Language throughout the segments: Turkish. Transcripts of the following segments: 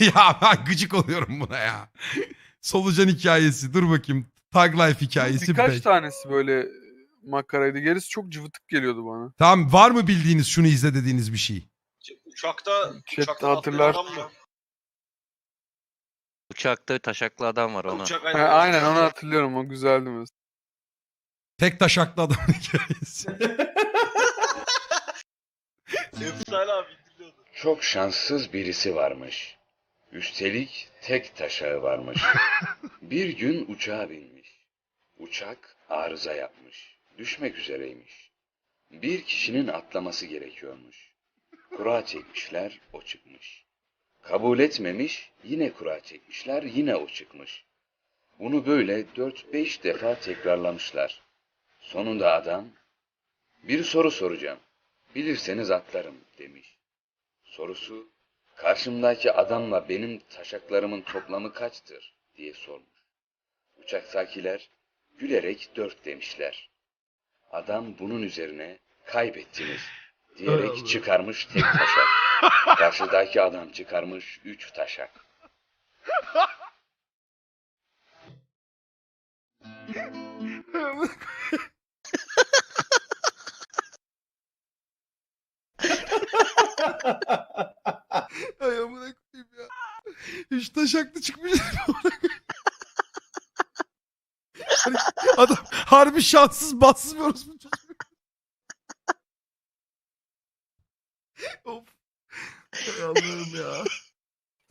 ya ben gıcık oluyorum buna ya. Solucan hikayesi. Dur bakayım. Tag Life hikayesi. Birkaç beş. tanesi böyle makaraydı. Gerisi çok cıvıtık geliyordu bana. Tamam var mı bildiğiniz şunu izle dediğiniz bir şey? Uçakta, uçakta hatırlar. adam mı? Uçakta taşaklı adam var ona. Uçak Ha, aynen. aynen onu hatırlıyorum. O güzeldi mesela. Tek taşaklı adamın hikayesi. Efsane abi. Çok şanssız birisi varmış. Üstelik tek taşağı varmış. Bir gün uçağa binmiş. Uçak arıza yapmış. Düşmek üzereymiş. Bir kişinin atlaması gerekiyormuş. Kura çekmişler, o çıkmış. Kabul etmemiş, yine kura çekmişler, yine o çıkmış. Bunu böyle 4-5 defa tekrarlamışlar. Sonunda adam, bir soru soracağım. Bilirseniz atlarım demiş. Sorusu, karşımdaki adamla benim taşaklarımın toplamı kaçtır diye sormuş. Uçaktakiler gülerek dört demişler. Adam bunun üzerine kaybettiniz diyerek çıkarmış tek taşak. Karşıdaki adam çıkarmış üç taşak. Ay amına koyayım ya. Üç taşaklı çıkmış. Hani Adam harbi şanssız bassız bir orospu çocuk. of. Allah'ım ya.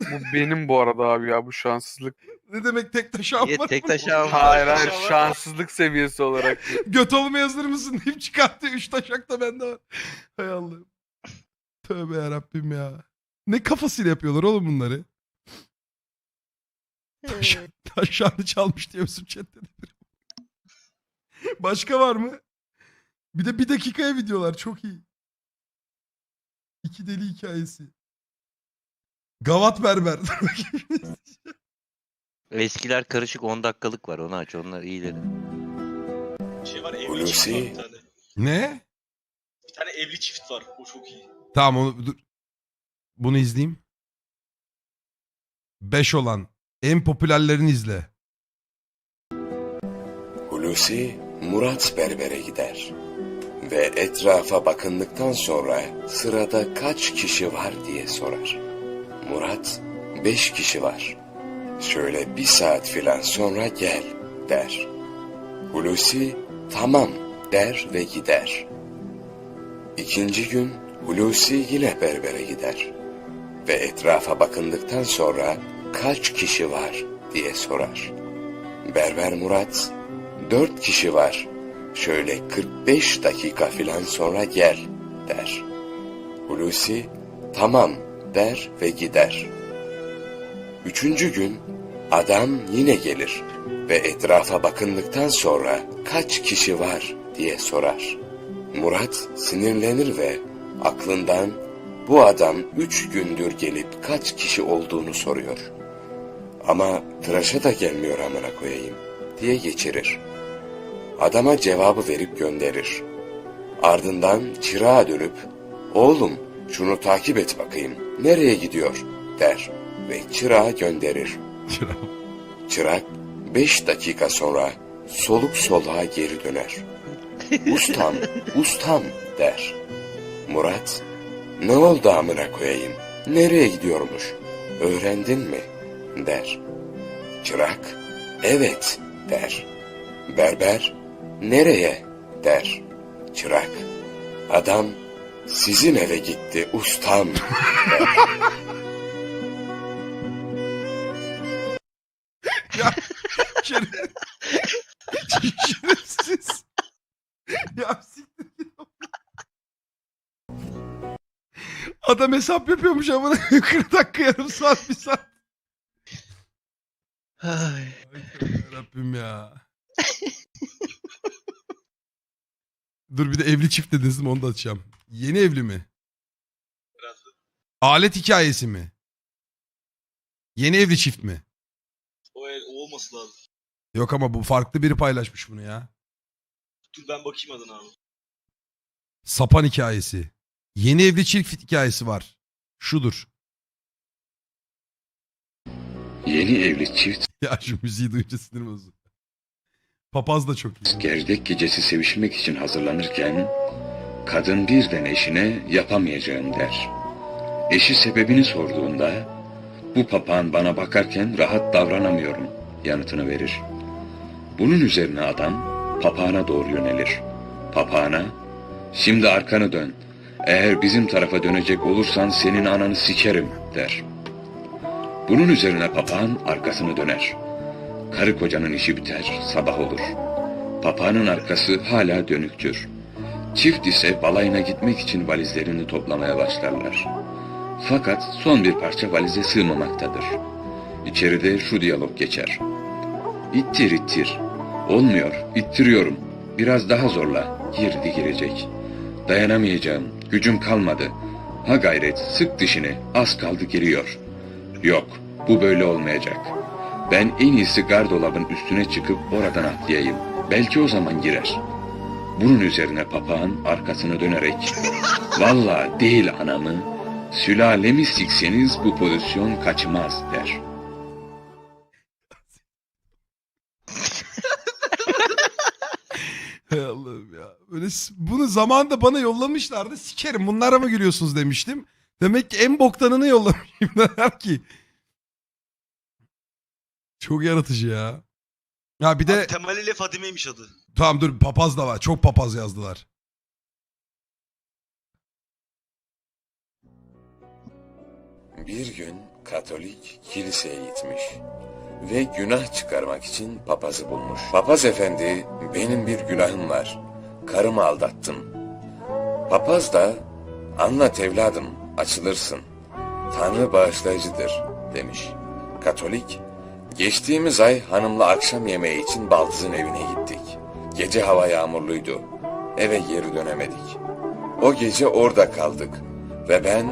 Bu benim bu arada abi ya bu şanssızlık. Ne demek tek taşağım Niye var? tek taşağım var? Hayır hayır şanssızlık seviyesi olarak. Göt olmaya hazır mısın deyip çıkarttı. Üç taşak da bende var. Hay Allah'ım. Tövbe yarabbim ya. Ne kafasıyla yapıyorlar oğlum bunları? Taş, taşağını çalmış diye bizim chatte de biri. Başka var mı? Bir de bir dakikaya videolar çok iyi. İki deli hikayesi. Gavat berber. Eskiler karışık 10 dakikalık var onu aç onlar iyileri. Şey var evli çift var bir tane. ne? Bir tane evli çift var. O çok iyi. Tamam onu dur. Bunu izleyeyim. 5 olan en popülerlerini izle. Hulusi Murat berbere gider. Ve etrafa bakındıktan sonra sırada kaç kişi var diye sorar. Murat beş kişi var. Şöyle bir saat filan sonra gel der. Hulusi tamam der ve gider. İkinci gün Hulusi yine berbere gider. Ve etrafa bakındıktan sonra kaç kişi var diye sorar. Berber Murat Dört kişi var. Şöyle 45 dakika filan sonra gel der. Hulusi tamam der ve gider. Üçüncü gün adam yine gelir ve etrafa bakındıktan sonra kaç kişi var diye sorar. Murat sinirlenir ve aklından bu adam üç gündür gelip kaç kişi olduğunu soruyor. Ama tıraşa da gelmiyor amına koyayım diye geçirir. Adama cevabı verip gönderir. Ardından çırağa dönüp, oğlum şunu takip et bakayım, nereye gidiyor der ve çırağı gönderir. Çırak beş dakika sonra soluk soluğa geri döner. Ustam, ustam der. Murat, ne oldu amına koyayım, nereye gidiyormuş, öğrendin mi der. Çırak, evet der. Berber, nereye der. Çırak, adam sizin eve gitti ustam. ya Adam hesap yapıyormuş ama 40 dakika yarım saat bir saat. Ay. Rabbim ya. Dur bir de evli çift dediniz mi onu da açacağım. Yeni evli mi? Alet hikayesi mi? Yeni evli çift mi? O, el, o olması lazım. Yok ama bu farklı biri paylaşmış bunu ya. Dur ben bakayım adına abi. Sapan hikayesi. Yeni evli çift hikayesi var. Şudur. Yeni evli çift Ya şu müziği duyunca sinirim bozuldu. Papaz da çok iyi. gerdek gecesi sevişmek için hazırlanırken kadın birden eşine yapamayacağım der. Eşi sebebini sorduğunda bu papağan bana bakarken rahat davranamıyorum yanıtını verir. Bunun üzerine adam papağana doğru yönelir. Papağana şimdi arkanı dön. Eğer bizim tarafa dönecek olursan senin ananı sikerim der. Bunun üzerine papağan arkasını döner. Karı kocanın işi biter, sabah olur. Papağanın arkası hala dönüktür. Çift ise balayına gitmek için valizlerini toplamaya başlarlar. Fakat son bir parça valize sığmamaktadır. İçeride şu diyalog geçer. İttir ittir. Olmuyor, ittiriyorum. Biraz daha zorla. Girdi girecek. Dayanamayacağım, gücüm kalmadı. Ha gayret, sık dişini, az kaldı giriyor. Yok, bu böyle olmayacak. Ben en iyisi gardolabın üstüne çıkıp oradan atlayayım. Belki o zaman girer. Bunun üzerine papağan arkasını dönerek Valla değil anamı, sülalemi sikseniz bu pozisyon kaçmaz der. Ya. S- bunu zamanında bana yollamışlardı. Sikerim bunlara mı gülüyorsunuz demiştim. Demek ki en boktanını yollamışım. Der ki. Çok yaratıcı ya. Ha bir de Abi, Temel ile Fadime'ymiş adı. tamam dur papaz da var. Çok papaz yazdılar. Bir gün Katolik kiliseye gitmiş ve günah çıkarmak için papazı bulmuş. Papaz efendi benim bir günahım var. Karımı aldattım. Papaz da anlat evladım açılırsın. Tanrı bağışlayıcıdır demiş. Katolik geçtiğimiz ay hanımla akşam yemeği için baldızın evine gittik. Gece hava yağmurluydu. Eve geri dönemedik. O gece orada kaldık ve ben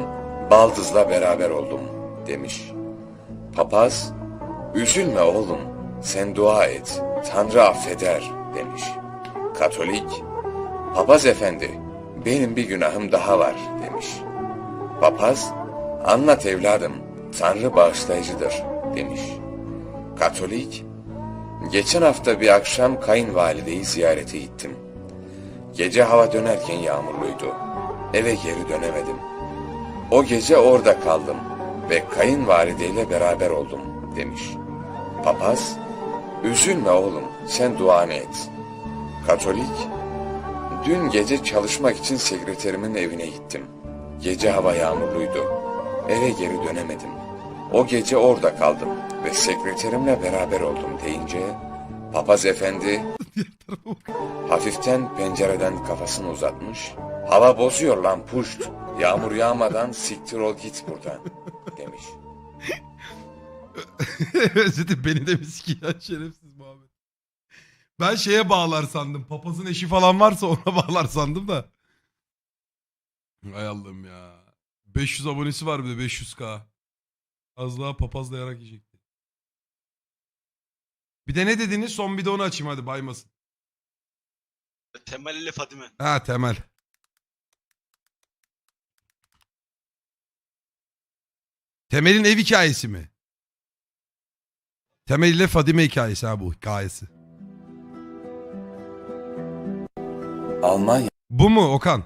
baldızla beraber oldum demiş. Papaz, üzülme oğlum, sen dua et, Tanrı affeder demiş. Katolik, papaz efendi, benim bir günahım daha var demiş. Papaz, anlat evladım, Tanrı bağışlayıcıdır demiş. Katolik, geçen hafta bir akşam kayınvalideyi ziyarete gittim. Gece hava dönerken yağmurluydu. Eve geri dönemedim. O gece orada kaldım ve kayınvalideyle beraber oldum demiş. Papaz, üzülme oğlum sen duanı et. Katolik, dün gece çalışmak için sekreterimin evine gittim. Gece hava yağmurluydu. Eve geri dönemedim. O gece orada kaldım ve sekreterimle beraber oldum deyince papaz efendi Hafiften pencereden kafasını uzatmış. Hava bozuyor lan puşt. Yağmur yağmadan siktir ol git buradan demiş. Özledim beni de miskiyen şerefsiz. Ben şeye bağlar sandım. Papazın eşi falan varsa ona bağlar sandım da. Hay Allah'ım ya. 500 abonesi var bir de 500k. Az daha papazla yarak yiyecekti. Bir de ne dediniz? Son bir de onu açayım hadi baymasın. Temel ile Fadime. Ha Temel. Temel'in ev hikayesi mi? Temel ile Fadime hikayesi ha bu hikayesi. Almanya Bu mu Okan?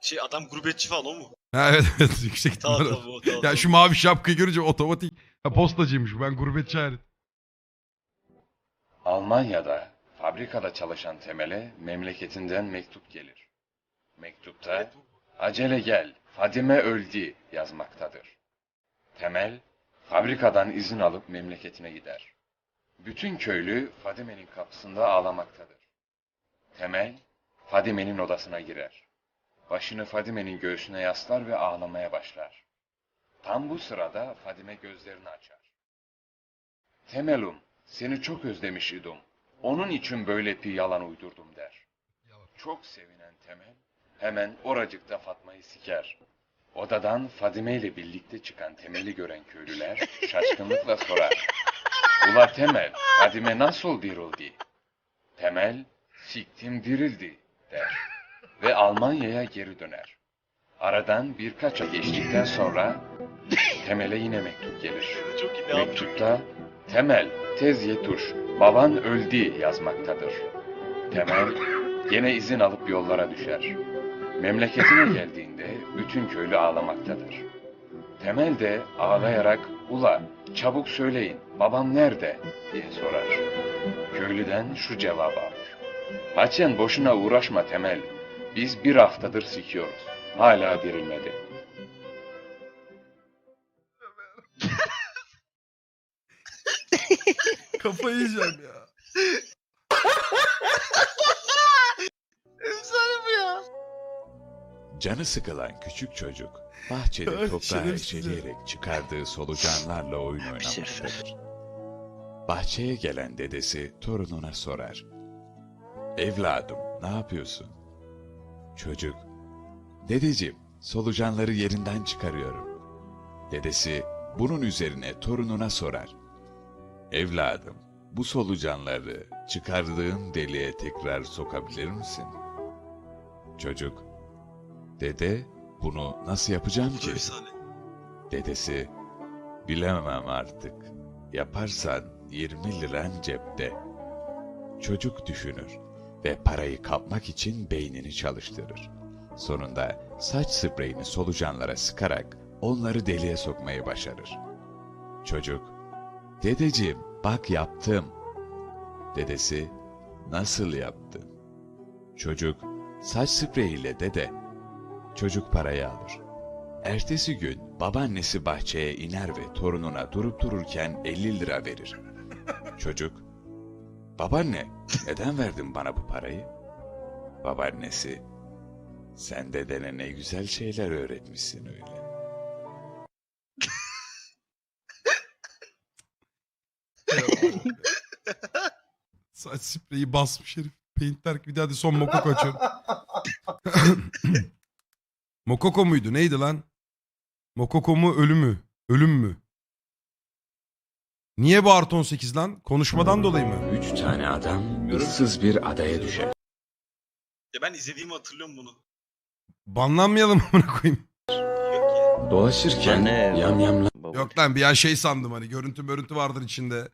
Şey adam gurbetçi falan o mu? Ha evet evet yüksek Tamam ihtimalle. tamam o tamam. Ya şu mavi şapkayı görünce otomatik ha, postacıymış ben gurbetçi hayret. Almanya'da fabrikada çalışan Temel'e memleketinden mektup gelir. Mektupta acele gel Fadime öldü yazmaktadır. Temel fabrikadan izin alıp memleketine gider. Bütün köylü Fadime'nin kapısında ağlamaktadır. Temel Fadime'nin odasına girer. Başını Fadime'nin göğsüne yaslar ve ağlamaya başlar. Tam bu sırada Fadime gözlerini açar. Temelum, seni çok özlemiş idim. Onun için böyle bir yalan uydurdum der. Çok sevinen Temel, hemen oracıkta Fatma'yı siker. Odadan Fadime ile birlikte çıkan Temel'i gören köylüler şaşkınlıkla sorar. Ula Temel, Fadime nasıl dirildi? Temel, siktim dirildi der. Ve Almanya'ya geri döner. Aradan birkaç ay geçtikten sonra Temel'e yine mektup gelir. Mektupta Temel, tez yetuş, baban öldü yazmaktadır. Temel gene izin alıp yollara düşer. Memleketine geldiğinde bütün köylü ağlamaktadır. Temel de ağlayarak ula çabuk söyleyin babam nerede diye sorar. Köylüden şu cevabı alır. Haçen boşuna uğraşma Temel. Biz bir haftadır sikiyoruz. Hala dirilmedi. Kafayı yiyeceğim ya. Efsane bu ya. Canı sıkılan küçük çocuk bahçede ya. eşeleyerek çıkardığı solucanlarla oyun oynamaktadır. Bahçeye gelen dedesi torununa sorar. Evladım ne yapıyorsun? Çocuk, dedeciğim solucanları yerinden çıkarıyorum. Dedesi bunun üzerine torununa sorar. Evladım bu solucanları çıkardığın deliğe tekrar sokabilir misin? Çocuk, Dede, bunu nasıl yapacağım ki? Dedesi, bilemem artık. Yaparsan 20 liran cepte. Çocuk düşünür ve parayı kapmak için beynini çalıştırır. Sonunda saç spreyini solucanlara sıkarak onları deliğe sokmayı başarır. Çocuk, dedeciğim bak yaptım. Dedesi, nasıl yaptın? Çocuk, saç spreyiyle dede, Çocuk parayı alır. Ertesi gün babaannesi bahçeye iner ve torununa durup dururken 50 lira verir. Çocuk, babaanne neden verdin bana bu parayı? Babaannesi, sen dedene ne güzel şeyler öğretmişsin öyle. Saç spreyi basmış herif. Paintler bir daha hadi son Mokoko açıyorum. Mokoko muydu? Neydi lan? Mokoko mu ölü mü? Ölüm mü? Niye bu artı 18 lan? Konuşmadan dolayı mı? Üç tane adam ıssız bir adaya düşer. Ya ben izlediğimi hatırlıyorum bunu. Banlanmayalım amına koyayım. Yok ya. Dolaşırken yamyamlar Yok lan bir an şey sandım hani görüntü görüntü vardır içinde.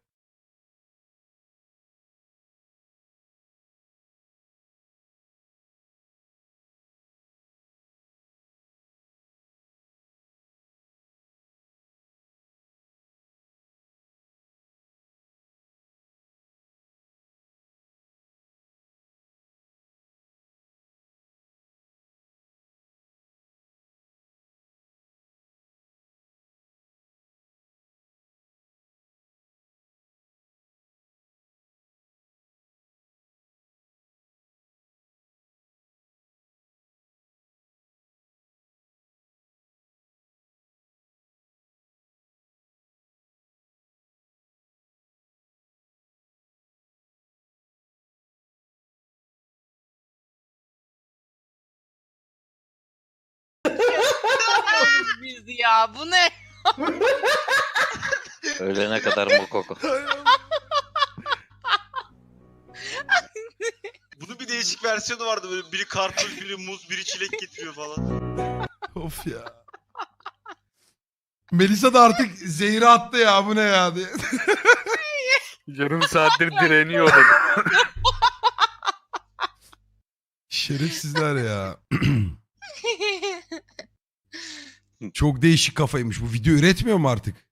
Biz ya bu ne? Ölene kadar mokoko. Bunun bir değişik versiyonu vardı böyle biri karpuz, biri muz, biri çilek getiriyor falan. Of ya. Melisa da artık zehri attı ya bu ne ya diye. Yarım saattir direniyor adam. Şerefsizler ya. Çok değişik kafaymış. Bu video üretmiyor mu artık?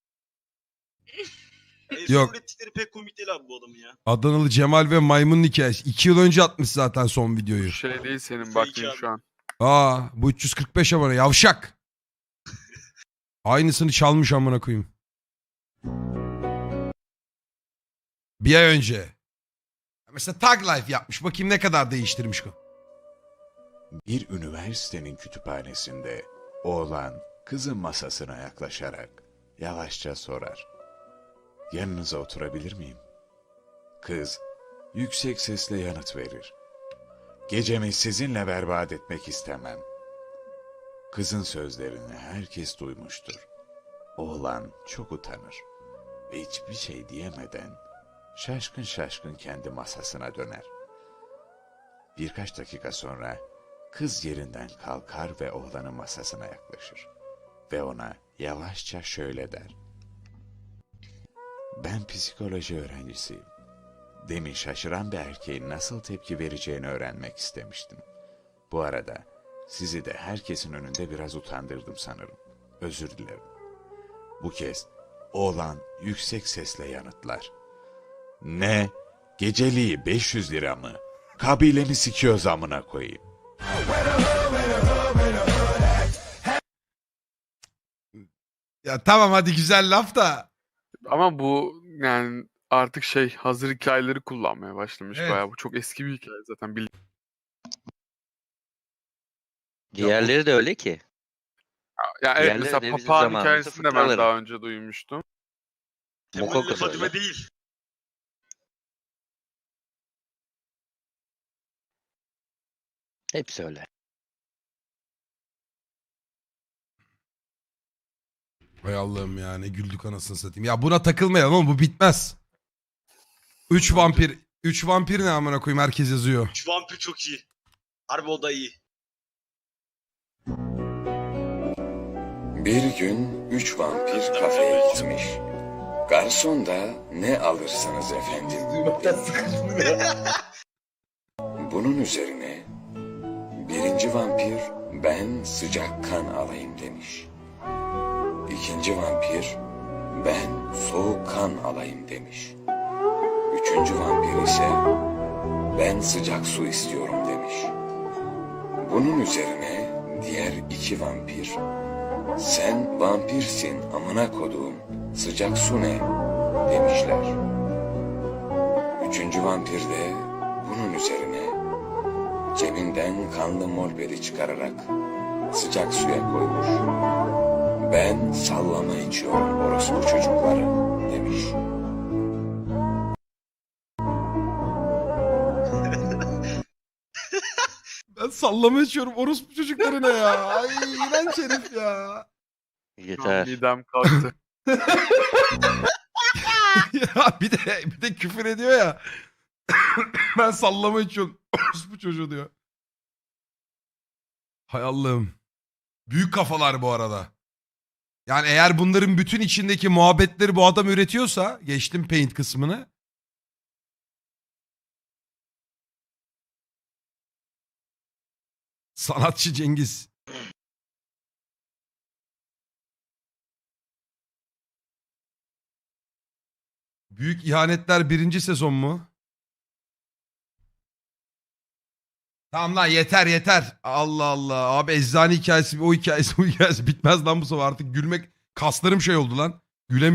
Yok. Ürettikleri pek komik değil abi bu adamın ya. Adanalı Cemal ve Maymun'un hikayesi. İki yıl önce atmış zaten son videoyu. Şey değil senin Fake baktığın şu an. Aa bu 345 abone yavşak. Aynısını çalmış amına koyayım. Bir ay önce. Mesela Tag Life yapmış. Bakayım ne kadar değiştirmiş bu. Bir üniversitenin kütüphanesinde oğlan kızın masasına yaklaşarak yavaşça sorar. Yanınıza oturabilir miyim? Kız yüksek sesle yanıt verir. Gecemi sizinle berbat etmek istemem. Kızın sözlerini herkes duymuştur. Oğlan çok utanır ve hiçbir şey diyemeden şaşkın şaşkın kendi masasına döner. Birkaç dakika sonra kız yerinden kalkar ve oğlanın masasına yaklaşır ve ona yavaşça şöyle der. Ben psikoloji öğrencisiyim. Demin şaşıran bir erkeğin nasıl tepki vereceğini öğrenmek istemiştim. Bu arada sizi de herkesin önünde biraz utandırdım sanırım. Özür dilerim. Bu kez oğlan yüksek sesle yanıtlar. Ne? Geceliği 500 lira mı? Kabileni sikiyor zamına koyayım. Ya tamam hadi güzel laf da. Ama bu yani artık şey hazır hikayeleri kullanmaya başlamış Evet. bayağı. Bu çok eski bir hikaye zaten. Bil- Diğerleri de öyle ki. Ya evet Diğerleri mesela de bizim papağan zamanımızda hikayesini de ben fıkraları. daha önce duymuştum. Mokoko da öyle. değil. Hepsi öyle. Hay Allah'ım ya ne güldük anasını satayım. Ya buna takılmayalım oğlum bu bitmez. Üç vampir. Üç vampir ne amına koyayım herkes yazıyor. Şu vampir çok iyi. Harbi o da iyi. Bir gün üç vampir kafeye gitmiş. Garson da ne alırsanız efendim. Bunun üzerine birinci vampir ben sıcak kan alayım demiş. İkinci vampir ben soğuk kan alayım demiş. Üçüncü vampir ise ben sıcak su istiyorum demiş. Bunun üzerine diğer iki vampir sen vampirsin amına koduğum sıcak su ne demişler. Üçüncü vampir de bunun üzerine cebinden kanlı molberi çıkararak sıcak suya koymuş. Ben sallama içiyorum orospu çocukları demiş. Ben sallama içiyorum orospu çocuklarına ya. Ay iğrenç herif ya. Yeter. Midem kalktı. ya bir de bir de küfür ediyor ya. ben sallama içiyorum. Orospu çocuğu diyor. Hay Allah'ım. Büyük kafalar bu arada. Yani eğer bunların bütün içindeki muhabbetleri bu adam üretiyorsa geçtim paint kısmını. Sanatçı Cengiz. Büyük ihanetler birinci sezon mu? Tamam lan yeter yeter. Allah Allah. Abi eczane hikayesi o hikayesi bu hikayesi bitmez lan bu sefer artık gülmek kaslarım şey oldu lan. Gülemiyorum.